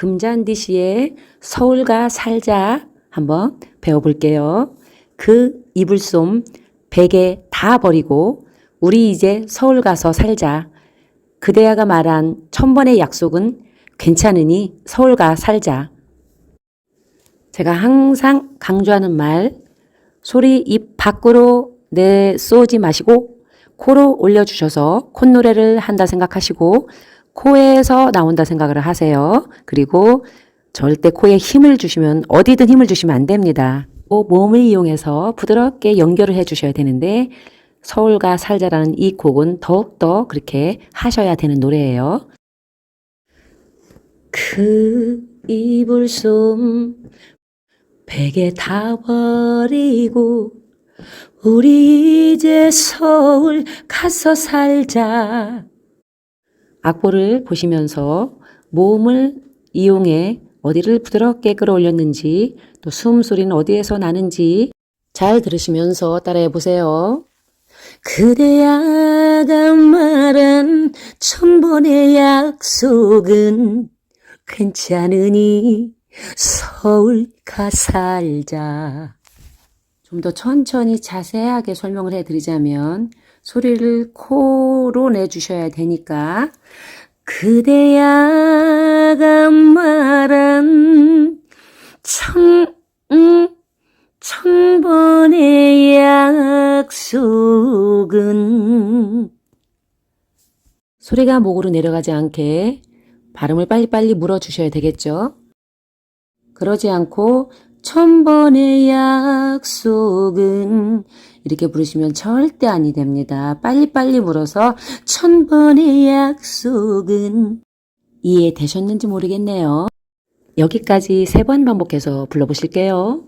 금잔디 씨의 서울가 살자 한번 배워볼게요. 그 이불솜 베개 다 버리고 우리 이제 서울 가서 살자. 그대야가 말한 천번의 약속은 괜찮으니 서울 가 살자. 제가 항상 강조하는 말, 소리 입 밖으로 내쏘지 마시고 코로 올려주셔서 콧노래를 한다 생각하시고 코에서 나온다 생각을 하세요. 그리고 절대 코에 힘을 주시면 어디든 힘을 주시면 안 됩니다. 또 몸을 이용해서 부드럽게 연결을 해 주셔야 되는데 서울가 살자라는 이 곡은 더욱더 그렇게 하셔야 되는 노래예요. 그 이불 솜 베개 다 버리고 우리 이제 서울 가서 살자. 악보를 보시면서 몸을 이용해 어디를 부드럽게 끌어올렸는지 또 숨소리는 어디에서 나는지 잘 들으시면서 따라해 보세요. 그대야가 말한 천번의 약속은 괜찮으니 서울 가 살자. 좀 더 천천히 자세하게 설명을 해드리자면 소리를 코로 내주셔야 되니까 그대야가 말한 천, 음, 천번의 약속은 소리가 목으로 내려가지 않게 발음을 빨리빨리 물어주셔야 되겠죠? 그러지 않고 천번의 약속은 이렇게 부르시면 절대 아니 됩니다. 빨리빨리 물어서 천번의 약속은 이해되셨는지 모르겠네요. 여기까지 세 번 반복해서 불러보실게요.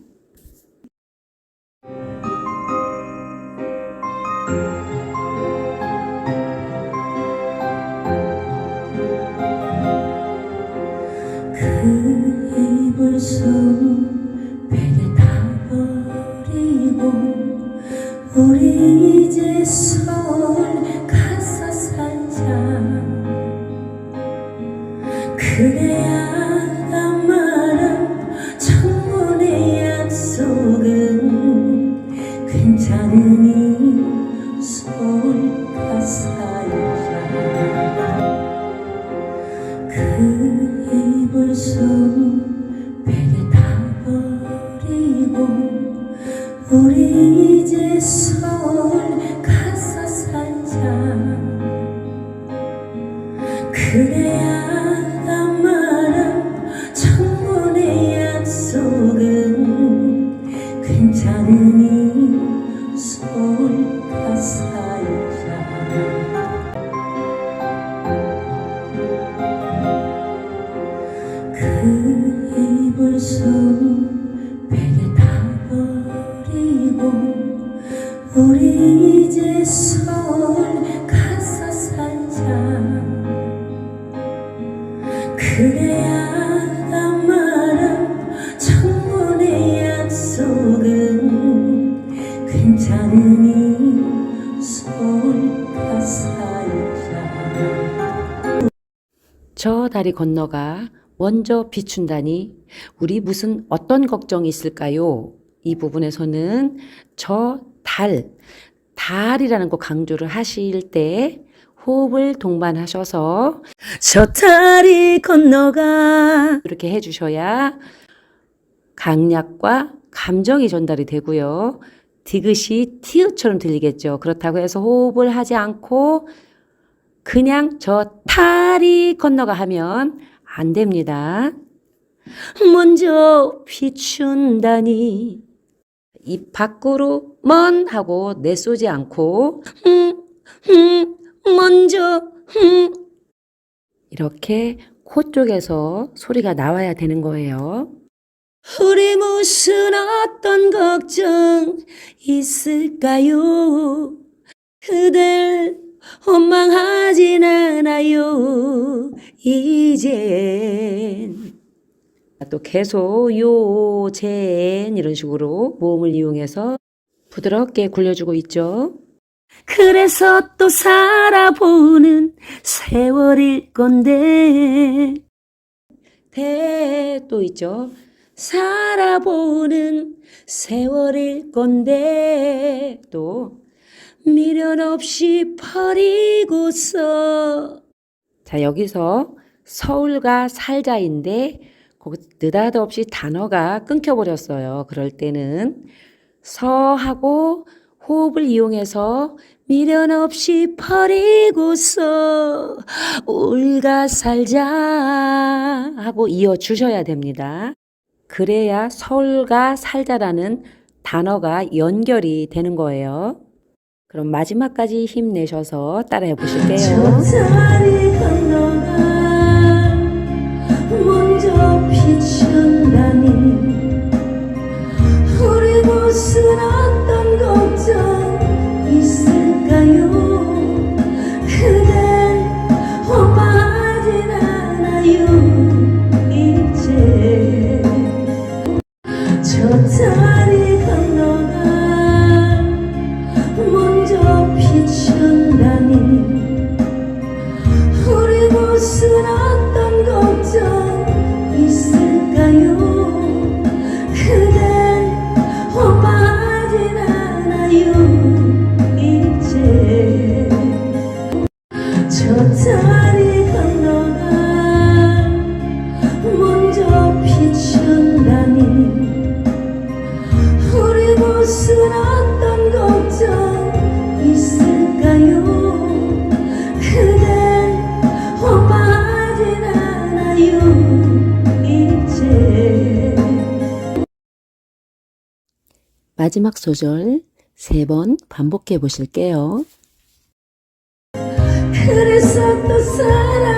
우리 이제 서울 가서 살자. 그대야가 말한 천번의 약속은 괜찮으니 서울 가서 살자. 그 이불솜 다리 건너가 먼저 비춘다니 우리 무슨 어떤 걱정이 있을까요? 이 부분에서는 저 달, 달이라는 거 강조를 하실 때 호흡을 동반하셔서 저 다리 건너가 이렇게 해주셔야 강약과 감정이 전달이 되고요. 디귿이 티읕처럼 들리겠죠. 그렇다고 해서 호흡을 하지 않고 그냥 저 다리 건너가 하면 안 됩니다. 먼저 비춘다니 입 밖으로 먼 하고 내쏘지 않고 음, 음, 먼저 음. 이렇게 코 쪽에서 소리가 나와야 되는 거예요. 우리 무슨 어떤 걱정 있을까요? 그댈 원망하진 않아요. 이젠. 또 계속 요젠. 이런 식으로 모음을 이용해서 부드럽게 굴려주고 있죠. 그래서 또 살아보는 세월일 건데. 또 있죠. 살아보는 세월일 건데. 또 미련 없이 버리고서 자 여기서 서울과 살자인데 거기 느닷없이 단어가 끊겨버렸어요. 그럴 때는 서하고 호흡을 이용해서 미련 없이 버리고서 울가 살자 하고 이어 주셔야 됩니다. 그래야 서울과 살자라는 단어가 연결이 되는 거예요. 그럼 마지막까지 힘내셔서 따라해 보실게요. 먼저 비춘다니 우리 어 마지막 소절 세 번 반복해 보실게요. 그래서 또 살아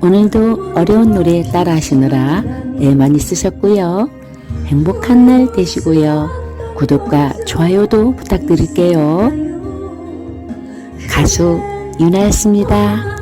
오늘도 어려운 노래 따라 하시느라 애 많이 쓰셨고요. 행복한 날 되시고요. 구독과 좋아요도 부탁드릴게요. 가수 유나였습니다.